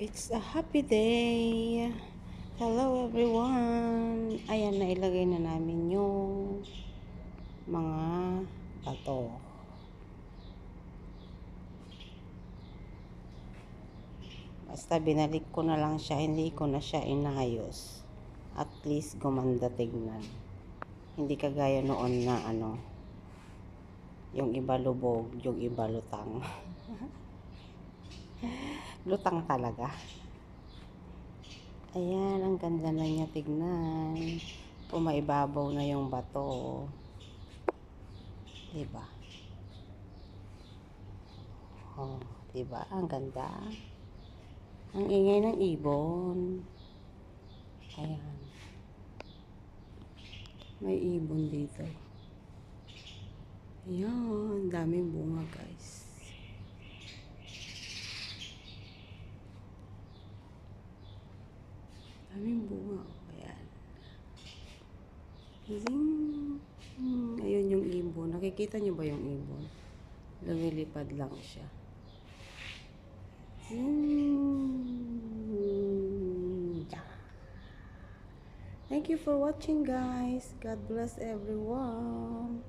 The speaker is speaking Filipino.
It's a happy day. Hello everyone. Ayan, nailagay na namin yung mga bato. Basta binalik ko na lang siya, hindi ko na siya inayos. At least gumanda tignan. Hindi kagaya noon na ano, yung iba lubog, yung iba lutang. lutang talaga. Ayan, ang ganda na niya tignan. Pumaibabaw na yung bato. Diba? Oh, diba? Ang ganda. Ang ingay ng ibon. Ayan. May ibon dito. Ayan, daming bunga guys. Daming bunga. Ayan. Zing. Hmm, ayun yung ibon. Nakikita niyo ba yung ibon? Lumilipad lang siya. Thank you for watching guys. God bless everyone.